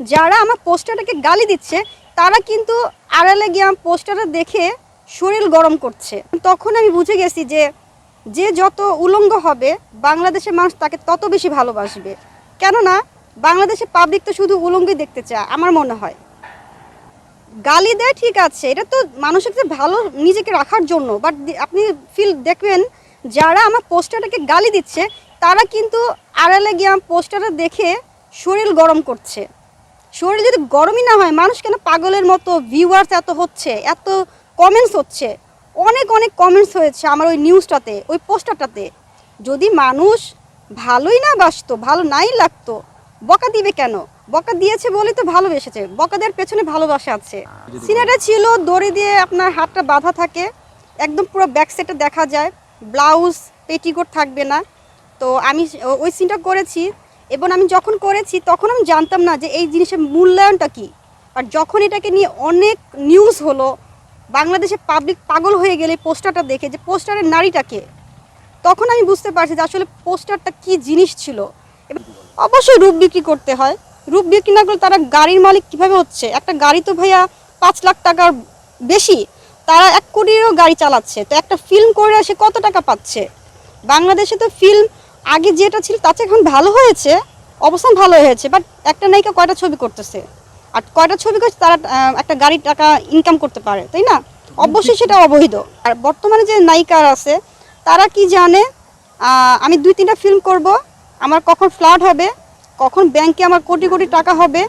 যারা আমার পোস্টারটাকে গালি দিচ্ছে, তারা কিন্তু আড়ালে গিয়ে আমার পোস্টারটা দেখে শরীর গরম করছে। তখন আমি বুঝে গেছি যে যে যত উলঙ্গ হবে, বাংলাদেশের মানুষ তাকে তত বেশি ভালোবাসবে। কেননা বাংলাদেশের পাবলিক তো শুধু উলঙ্গই দেখতে চায়, আমার মনে হয়। গালি দেয় ঠিক আছে, এটা তো মানুষের যে ভালো নিজেকে রাখার জন্য বাট আপনি ফিল দেখবেন, যারা আমার পোস্টারটাকে গালি দিচ্ছে, তারা কিন্তু আড়ালে গিয়ে আমার পোস্টারটা দেখে শরীর গরম করছে। শরীর যদি গরমই না হয় মানুষ কেন পাগলের মতো ভিউয়ার্স এত হচ্ছে? এত কমেন্টস হচ্ছে? অনেক অনেক কমেন্টস হয়েছে আমার ওই নিউজটাতে ওই পোস্টারটাতে যদি মানুষ ভালোই না বাসতো ভালো নাই লাগতো বকা দিবে কেন? বকা দিয়েছে বলেই তো ভালোবেসেছে বকা দেওয়ার পেছনে ভালোবাসা আছে। সিনেটা ছিল দড়ি দিয়ে আপনার হাতটা বাঁধা থাকে একদম পুরো ব্যাক সেটে দেখা যায় ব্লাউজ পেটিকোট থাকবে না। তো আমি ওই সিনটা করেছি এবং আমি যখন করেছি, তখন আমি জানতাম না যে এই জিনিসের মূল্যায়নটা কী। আর যখন এটাকে নিয়ে অনেক নিউজ হলো, বাংলাদেশে পাবলিক পাগল হয়ে গেলে পোস্টারটা দেখে যে পোস্টারের নারীটাকে তখন আমি বুঝতে পারছি যে আসলে পোস্টারটা কি জিনিস ছিল। অবশ্যই রূপ বিক্রি করতে হয়। রূপ বিক্রি না করলে তারা গাড়ির মালিক কীভাবে হচ্ছে? একটা গাড়ি তো ভাইয়া পাঁচ লাখ টাকার বেশি, তারা এক কোটিরও গাড়ি চালাচ্ছে। তো একটা ফিল্ম করে সে কত টাকা পাচ্ছে? বাংলাদেশে তো ফিল্ম আগে যেটা ছিল তাতে এখন ভালো হয়েছে, অবস্থান ভালো হয়েছে বাট একটা নায়িকা কয়টা ছবি করতেছে? আর কয়টা ছবি করছে তারা একটা গাড়ির টাকা ইনকাম করতে পারে, তাই না? অবশ্যই সেটা অবৈধ। আর বর্তমানে যে নায়িকারা আছে, তারা কি জানে? আমি দুই তিনটা ফিল্ম করব, আমার কখন ফ্ল্যাট হবে, কখন ব্যাংকে আমার কোটি কোটি টাকা হবে,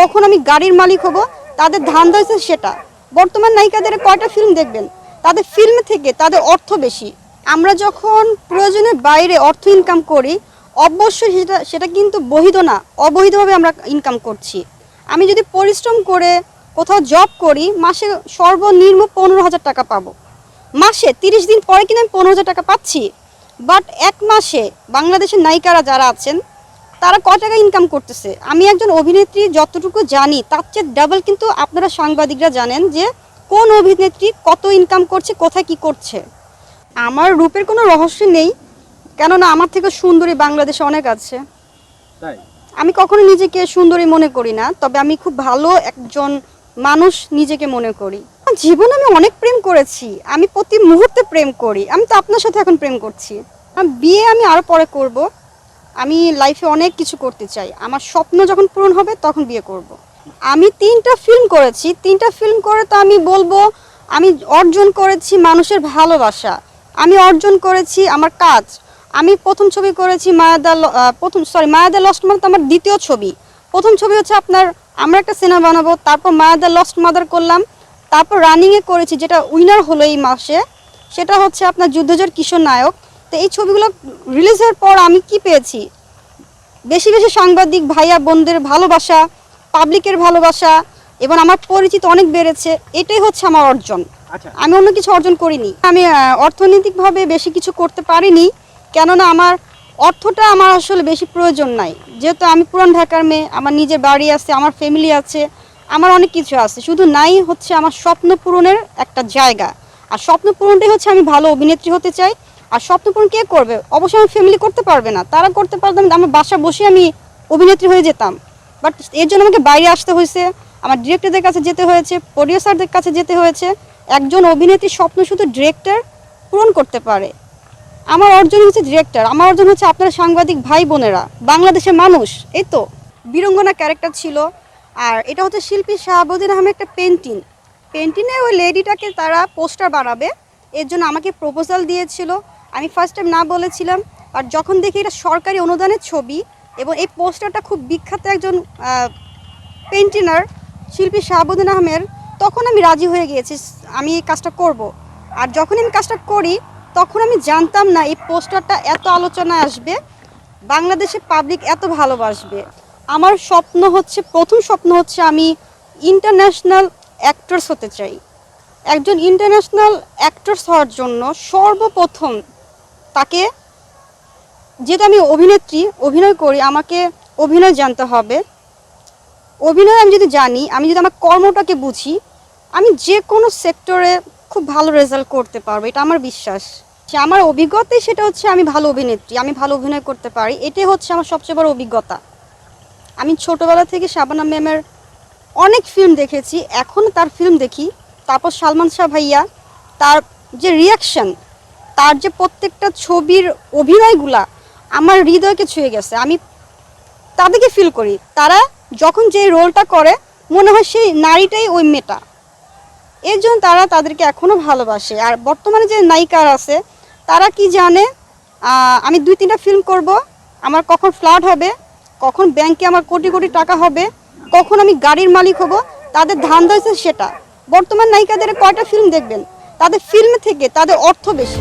কখন আমি গাড়ির মালিক হব, তাদের ধান্দা হয়েছে সেটা। বর্তমান নায়িকাদের কয়টা ফিল্ম দেখবেন? তাদের ফিল্ম থেকে তাদের অর্থ বেশি। আমরা যখন প্রয়োজনের বাইরে অর্থ ইনকাম করি, অবশ্যই সেটা সেটা কিন্তু বৈধ না, অবৈধভাবে আমরা ইনকাম করছি। আমি যদি পরিশ্রম করে কোথাও জব করি, মাসে সর্বনিম্ন পনেরো হাজার টাকা পাবো। মাসে তিরিশ দিন পরে কিন্তু আমি পনেরো হাজার টাকা পাচ্ছি। বাট এক মাসে বাংলাদেশের নায়িকারা যারা আছেন, তারা ক টাকা ইনকাম করতেছে? আমি একজন অভিনেত্রী, যতটুকু জানি, তার চেয়ে ডাবল কিন্তু আপনারা সাংবাদিকরা জানেন যে কোন অভিনেত্রী কত ইনকাম করছে, কোথায় কি করছে। আমার রূপের কোনো রহস্য নেই কেননা আমার থেকে সুন্দরী বাংলাদেশে অনেক আছে। তাই? আমি কখনো নিজেকে সুন্দরী মনে করি না তবে আমি খুব ভালো একজন মানুষ নিজেকে মনে করি। জীবনে আমি অনেক প্রেম করেছি আমি প্রতি মুহূর্তে প্রেম করি আমি তো আপনার সাথে এখন প্রেম করছি। বিয়ে আমি আরও পরে করব আমি লাইফে অনেক কিছু করতে চাই। আমার স্বপ্ন যখন পূরণ হবে তখন বিয়ে করব। আমি তিনটা ফিল্ম করেছি তিনটা ফিল্ম করে তো আমি বলব আমি অর্জন করেছি মানুষের ভালোবাসা। আমি অর্জন করেছি আমার কাজ। আমি প্রথম ছবি করেছি মায়াদা প্রথম সরি মায়াদা লস্ট মাদার আমার দ্বিতীয় ছবি। প্রথম ছবি হচ্ছে আপনার, আমরা একটা সিনেমা বানাবো, তারপর মায়াদা লস্ট মাদার করলাম, তারপর রানিংয়ে করেছি, যেটা উইনার হলো এই মাসে, সেটা হচ্ছে আপনার যুদ্ধজর কিশোর নায়ক। তো এই ছবিগুলো রিলিজের পর আমি কি পেয়েছি? বেশি বেশি সাংবাদিক, ভাইয়া, বোনদের ভালোবাসা পাবলিকের ভালোবাসা, এবং আমার পরিচিত অনেক বেড়েছে, এটাই হচ্ছে আমার অর্জন। আমি অন্য কিছু অর্জন করিনি। আমি অর্থনৈতিকভাবে বেশি কিছু করতে পারিনি, কেননা আমার অর্থটা আমার আসলে বেশি প্রয়োজন নাই। যেহেতু আমি পুরান ঢাকার মেয়ে, আমার নিজের বাড়ি আছে, আমার ফ্যামিলি আছে, আমার অনেক কিছু আছে। শুধু নাই হচ্ছে আমার স্বপ্ন পূরণের একটা জায়গা। আর স্বপ্ন পূরণটাই হচ্ছে আমি ভালো অভিনেত্রী হতে চাই। আর স্বপ্ন পূরণ কে করবে? অবশ্যই আমার ফ্যামিলি করতে পারবে না। তারা করতে পারতাম আমার বাসা বসে আমি অভিনেত্রী হয়ে যেতাম। বাট এর জন্য আমাকে বাইরে আসতে হয়েছে। আমার ডিরেক্টরদের কাছে যেতে হয়েছে প্রডিউসারদের কাছে যেতে হয়েছে। একজন অভিনেত্রীর স্বপ্ন শুধু ডিরেক্টর পূরণ করতে পারে। আমার অর্জন হচ্ছে ডিরেক্টর আমার অর্জন হচ্ছে আপনার সাংবাদিক ভাই বোনেরা, বাংলাদেশের মানুষ, এই তো। বীরঙ্গনা ক্যারেক্টার ছিল, আর এটা হচ্ছে শিল্পী শাহাবুদ্দিন আহমেদ একটা পেন্টিং পেন্টিংয়ে ওই লেডিটাকে তারা পোস্টার বানাবে, এর জন্য আমাকে প্রপোজাল দিয়েছিল। আমি ফার্স্ট টাইম না বলেছিলাম, আর যখন দেখি এটা সরকারি অনুদানের ছবি, এবং এই পোস্টারটা খুব বিখ্যাত একজন পেন্টিনার শিল্পী শাহাবুদ্দিন আহমেদ তখন আমি রাজি হয়ে গিয়েছি, আমি এই কাজটা করব। আর যখন আমি কাজটা করি, তখন আমি জানতাম না এই পোস্টারটা এত আলোচনায় আসবে, বাংলাদেশে পাবলিক এত ভালোবাসবে। আমার স্বপ্ন হচ্ছে, প্রথম স্বপ্ন হচ্ছে আমি ইন্টারন্যাশনাল অ্যাক্টরস হতে চাই। একজন ইন্টারন্যাশনাল অ্যাক্টরস হওয়ার জন্য সর্বপ্রথম তাকে, যেহেতু আমি অভিনেত্রী, অভিনয় করি, আমাকে অভিনয় জানতে হবে। অভিনয় আমি যদি জানি, আমি যদি আমার কর্মটাকে বুঝি, আমি যে কোনো সেক্টরে খুব ভালো রেজাল্ট করতে পারব, এটা আমার বিশ্বাস। যে আমার অভিজ্ঞতাই সেটা হচ্ছে আমি ভালো অভিনেত্রী, আমি ভালো অভিনয় করতে পারি, এটাই হচ্ছে আমার সবচেয়ে বড় অভিজ্ঞতা। আমি ছোটবেলা থেকে শাবানা ম্যামের অনেক ফিল্ম দেখেছি, এখন তার ফিল্ম দেখি। তারপর সালমান শাহ ভাইয়া, তার যে রিয়াকশন তার যে প্রত্যেকটা ছবির অভিনয়গুলা, আমার হৃদয়কে ছুঁয়ে গেছে। আমি তাদেরকে ফিল করি। তারা যখন যে রোলটা করে, মনে হয় সেই নারীটাই ওই মেয়েটা। এর জন্য তারা তাদেরকে এখনও ভালোবাসে। আর বর্তমানে যে নায়িকার আছে, তারা কি জানে? আমি দুই তিনটা ফিল্ম করব, আমার কখন ফ্ল্যাট হবে, কখন ব্যাংকে আমার কোটি কোটি টাকা হবে, কখন আমি গাড়ির মালিক হব, তাদের ধান্দা হচ্ছে সেটা। বর্তমান নায়িকাদের কয়টা ফিল্ম দেখবেন? তাদের ফিল্ম থেকে তাদের অর্থ বেশি।